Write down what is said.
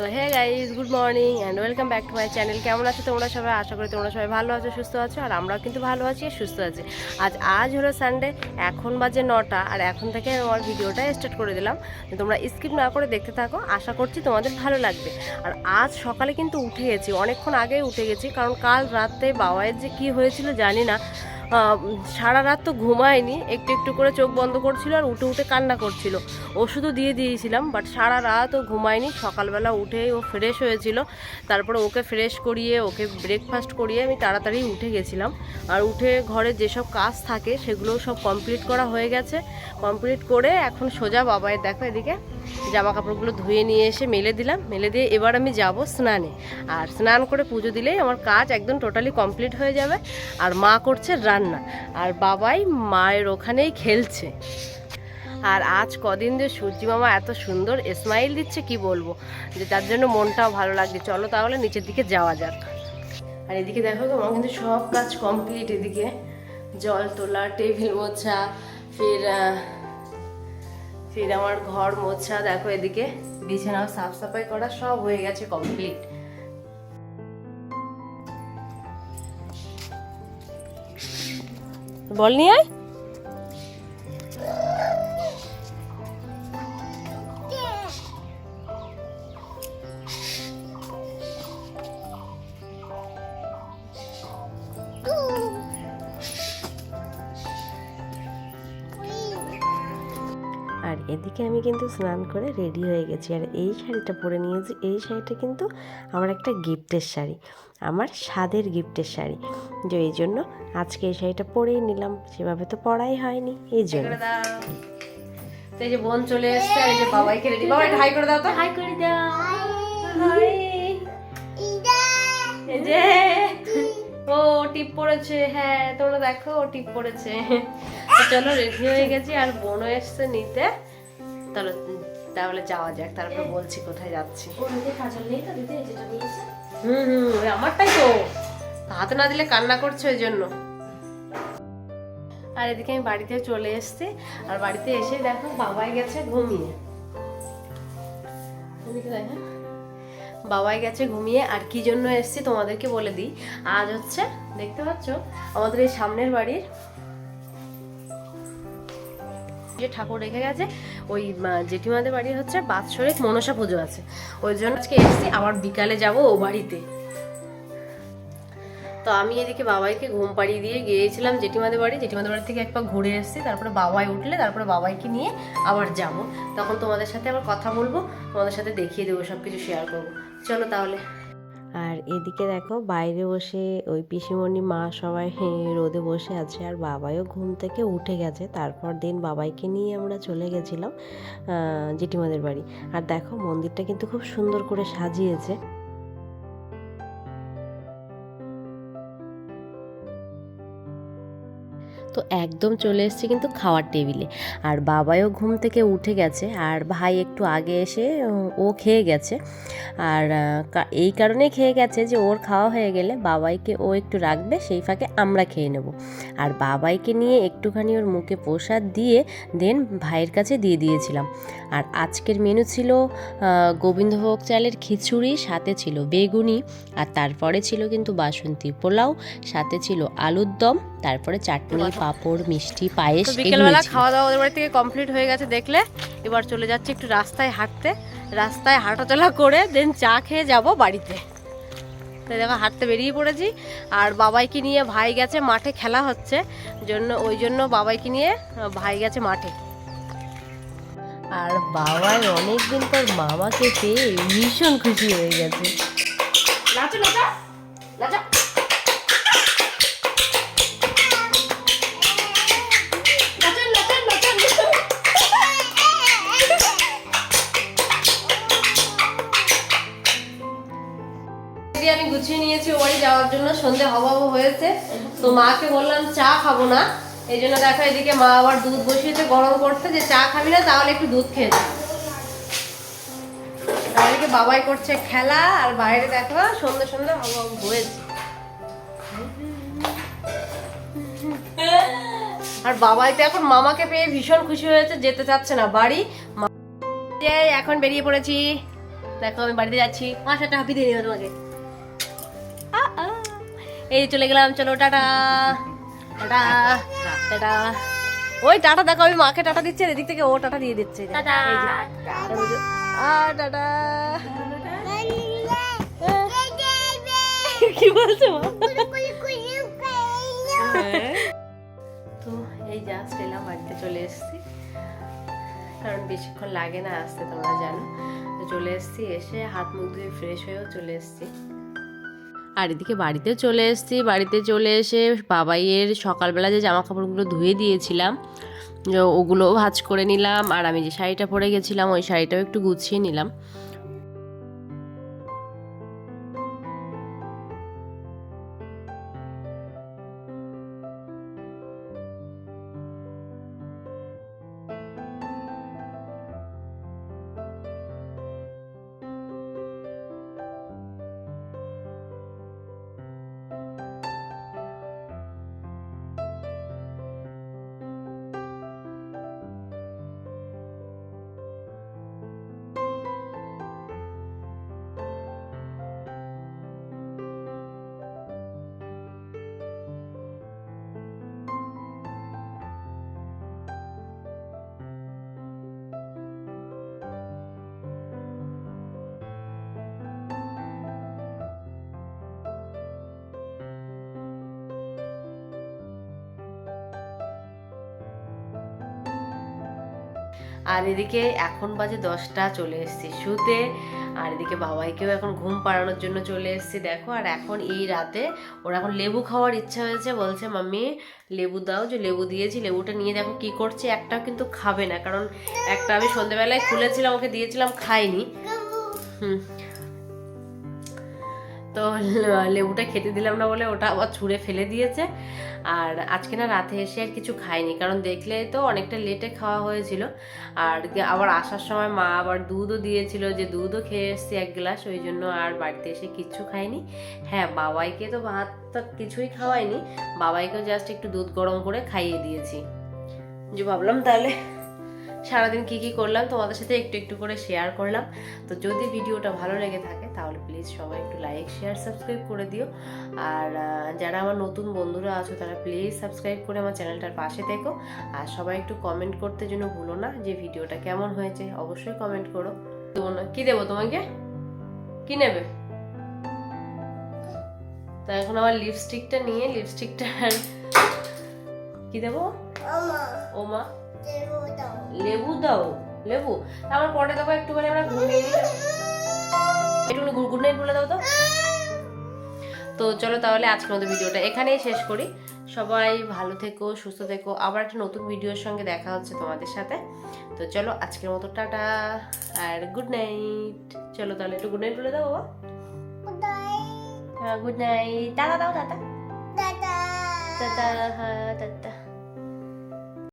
তো hey guys good morning and welcome back to my channel কেমন আছো তোমরা সবাই? আশা করি তোমরা সবাই ভালো আছো, সুস্থ আছো, আর আমরাও কিন্তু ভালো আছি সুস্থ আছি। আজ আজ হলো সানডে এখন বাজে নটা, আর এখন থেকে আমার ভিডিওটা স্টার্ট করে দিলাম। তোমরা স্কিপ না করে দেখতে থাকো, আশা করছি তোমাদের ভালো লাগবে। আর আজ সকালে কিন্তু উঠে গেছি, অনেকক্ষণ আগেই উঠে গেছি, কারণ কাল রাতে বাবাইয়ের যে কী হয়েছিল জানি না। সারা রাত তো ঘুমায়নি, একটু একটু করে চোখ বন্ধ করছিল আর উঠে উঠে কান্না করছিল। ওষুধও দিয়ে দিয়েছিলাম বাট সারা রাত ও ঘুমায়নি। সকালবেলা উঠেই ও ফ্রেশ হয়েছিল। তারপরে ওকে ফ্রেশ করিয়ে, ওকে ব্রেকফাস্ট করিয়ে আমি তাড়াতাড়ি উঠে গেছিলাম। আর উঠে ঘরে যেসব কাজ থাকে সেগুলো সব কমপ্লিট করা হয়ে গেছে। কমপ্লিট করে এখন সোজা বাবাই দেখো এদিকে। জামা কাপড়গুলো ধুয়ে নিয়ে এসে মেলে দিলাম। মেলে দিয়ে এবার আমি যাব স্নানে। আর স্নান করে পুজো দিলেই আমার কাজ একদম টোটালি কমপ্লিট হয়ে যাবে। আর মা করছে রান্না। আর বাবাই মায়ের ওখানেই খেলছে। আর আজ কদিন যে সূর্যি মামা এত সুন্দর স্মাইল দিচ্ছে, কি বলব? যে যার জন্য মনটাও ভালো লাগছে। চলো তাহলে নিচের দিকে যাওয়া যাক। আর এদিকে দেখো আমার কিন্তু সব কাজ কমপ্লিট এদিকে। জল তোলা টেবিল মোছা, ফির ফির আমার ঘর মোছা, দেখো এদিকে বিছানা সাফ সাফাই করা সব হয়ে গেছে কমপ্লিট বল নিয়ে আয়। এদিকে আমি কিন্তু স্নান করে রেডি হয়ে গেছি। আর এই শাড়িটা পরে নিয়েছি। এই শাড়িটা কিন্তু আমার একটা গিফটের শাড়ি। আমার স্বাদের গিফটের শাড়ি। যে এই জন্য আজকে এই শাড়িটা পরেই নিলাম। সেভাবে তো পরাই হয়নি। এই জন্য। এই যে বোন চলে এসছে। এই যে বাবাইকে রেডি বাবাই হাই করে দাও তো। হাই করে দাও। হাই এই যে ও টিপ পড়েছে হ্যাঁ তোমরা দেখো ও টিপ পড়েছে চলো রেডি হয়ে গেছি। আর বোনও এসছে নিতে। তাহলে তাহলে যাওয়া যাক তারপর বলছি কোথায় যাচ্ছি। হুম হুম আমারটাই তো। হাতে না দিলে কান্না করছে ওই জন্য। আর এদিকে আমি বাড়িতে চলে এসেছি আর বাড়িতে এসে দেখো বাবাই গেছে ঘুমিয়ে। বাবাই গেছে ঘুমিয়ে আর কি জন্য এসেছি তোমাদেরকে বলে দিই। আজ হচ্ছে দেখতে পাচ্ছ? আমাদের এই সামনের বাড়ির যে ঠাকুর রেখে গেছে, ওই জেঠিমাদের বাড়ি হচ্ছে বাৎসরিক মনসা পুজো আছে। ওই জন্য আজকে এসেছি, আবার বিকালে যাব ও বাড়িতে। তো আমি এদিকে বাবাইকে ঘুম পাড়িয়ে দিয়ে গিয়েছিলাম জেঠিমাদের বাড়ি। জেঠিমাদের বাড়ি থেকে একবার ঘুরে এসেছি, তারপরে বাবাই উঠলে, তারপরে বাবাইকে নিয়ে আবার যাব। তখন তোমাদের সাথে আবার কথা বলব, তোমাদের সাথে দেখিয়ে দেবো সব কিছু শেয়ার করব। চলো তাহলে। আর এদিকে দেখো বাইরে বসে ওই পিসিমণি মা সবাই রোদে বসে আছে আর বাবাইও ঘুম থেকে উঠে গেছে। তারপর দিন বাবাইকে নিয়ে আমরা চলে গেছিলাম জেঠিমাদের বাড়ি। আর দেখো মন্দিরটা কিন্তু খুব সুন্দর করে সাজিয়েছে। তো একদম চলে এসেছি কিন্তু খাওয়ার টেবিলে। আর বাবাও ঘুম থেকে উঠে গেছে আর ভাই একটু আগে এসে, ও খেয়ে গেছে। আর এই কারণে খেয়ে গেছে যে ওর খাওয়া হয়ে গেলে বাবাইকে ও একটু রাখবে, সেই ফাঁকে আমরা খেয়ে নেব। আর বাবাইকে নিয়ে একটুখানি ওর মুখে প্রসাদ দিয়ে দেন ভাইয়ের কাছে দিয়ে দিয়েছিলাম। আর আজকের মেনু ছিল গোবিন্দভোগ চালের খিচুড়ি, সাথে ছিল বেগুনি, আর তারপরে ছিল কিন্তু বাসন্তী পোলাও, সাথে ছিল আলুর দম, তারপরে চাটনি পাঁপড় মিষ্টি পায়েস বিকেলবেলা খাওয়া দাওয়া ওদের বাড়ি থেকে কমপ্লিট হয়ে গেছে দেখলে। এবার চলে যাচ্ছি একটু রাস্তায় হাঁটতে। রাস্তায় হাঁটাচলা করে দেন চা খেয়ে যাব বাড়িতে। তো দেখো হাঁটতে বেরিয়ে পড়েছি। আর বাবাইকে নিয়ে ভাই গেছে মাঠে খেলা হচ্ছে। জন্য ওই জন্য বাবাইকে নিয়ে ভাই গেছে মাঠে। আর বাবাই অনেকদিন পর মামাকে পেয়ে ভীষণ খুশি হয়ে গেছে। যাওয়ার জন্য সন্ধে হওয়া হয়েছে। তো মাকে বললাম, চা খাব না। এই জন্য দেখো এদিকে মা আবার দুধ বসিয়েছে, গরম করতে যে চা খাবি না, তাহলে একটু দুধ খেয়ে যা। এদিকে বাবাই করছে খেলা, আর বাইরে দেখো, সন্ধে সন্ধে হওয়া হয়েছে। আর বাবাই তো এখন মামাকে পেয়ে ভীষণ খুশি হয়েছে, যেতে চাচ্ছে না বাড়ি। এখন বেরিয়ে পড়েছি। দেখো আমি বাড়িতে যাচ্ছি। পাঁচ হাজার হাপি দিয়ে দিও তোমাকে। এই চলে গেলাম চলো টাটা। টাটা। টাটা। ওই টাটা দেখো আমি মাকে টাটা দিচ্ছে আর এদিক থেকে ও টাটা দিয়ে দিচ্ছে। আ, টাটা। কি বলছো মা? তো এই জাস্ট এলাম বাড়িতে চলে এসেছি। কারণ বেশিক্ষণ লাগে না আসতে তোমরা জানো। তো চলে এসেছি এসে হাত মুখ ধুয়ে ফ্রেশ হয়েও চলে এসেছি। আর এদিকে বাড়িতে চলে এসেছি। বাড়িতে চলে এসে বাবাইয়ের সকালবেলা যে জামা কাপড়গুলো ধুয়ে দিয়েছিলাম ওগুলোও ভাজ করে নিলাম। আর আমি যে শাড়িটা পরে গেছিলাম, ওই শাড়িটাও একটু গুছিয়ে নিলাম। আর এদিকে এখন বাজে দশটা, চলে এসছি শুতে। আর এদিকে বাবাইকেও এখন ঘুম পাড়ানোর জন্য চলে এসছি, দেখো। আর এখন এই রাতে ওর এখন লেবু খাওয়ার ইচ্ছা হয়েছে, বলছে, মাম্মি, লেবু দাও। যে লেবু দিয়েছি, লেবুটা নিয়ে দেখো কি করছে, একটাও কিন্তু খাবে না। কারণ একটা আমি সন্ধ্যেবেলায় খুলেছিলাম, ওকে দিয়েছিলাম, খাইনি। হুম। তো লেবুটা খেতে দিলাম না বলে ওটা আবার ছুঁড়ে ফেলে দিয়েছে। আর আজকে না রাতে এসে আর কিছু খাইনি, কারণ দেখলে তো অনেকটা লেটে খাওয়া হয়েছিল। আর আবার আসার সময় মা আবার দুধও দিয়েছিল যে দুধও খেয়ে এসেছি এক গ্লাস, ওই জন্য আর বাড়িতে এসে কিচ্ছু খাইনি। হ্যাঁ বাবাইকে তো ভাত টাত কিছুই খাওয়াইনি, বাবাইকেও জাস্ট একটু দুধ গরম করে খাইয়ে দিয়েছি। যে ভাবলাম তাহলে সারাদিন কি কি করলাম তোমাদের সাথে একটু একটু করে শেয়ার করলাম। তো যদি ভিডিওটা ভালো লেগে থাকে, তাহলে প্লিজ সবাই একটু লাইক শেয়ার সাবস্ক্রাইব করে দিও। আর যারা আমার নতুন বন্ধুরা আছো, তারা প্লিজ সাবস্ক্রাইব করে আমার চ্যানেলটার পাশে থেকো। আর সবাই একটু কমেন্ট করতে জন্য ভুলো না যে ভিডিওটা কেমন হয়েছে, অবশ্যই কমেন্ট করো। দেবো না, কি দেবো তোমাকে? কি নেবে? তো এখন আমার লিপস্টিকটা নিয়ে লিপস্টিকটা কি দেবো? ও মা লেবু দাও লেবু। আমার পরে দেবো একটুখানি আমরা ঘুমিয়ে একটুখানি গুড নাইট বলে দাও তো। তো চলো তাহলে আজকের মতো ভিডিওটা এখানেই শেষ করি। সবাই ভালো থেকো সুস্থ থেকো। আবার একটা নতুন ভিডিওর সঙ্গে দেখা হচ্ছে তোমাদের সাথে। তো চলো আজকের মতো টাটা আর গুড নাইট। চলো তাহলে একটু গুড নাইট বলে দাও বাবা। হ্যাঁ গুড নাইট। টাটা দাও টাটা। টাটা হ্যাঁ টাটা।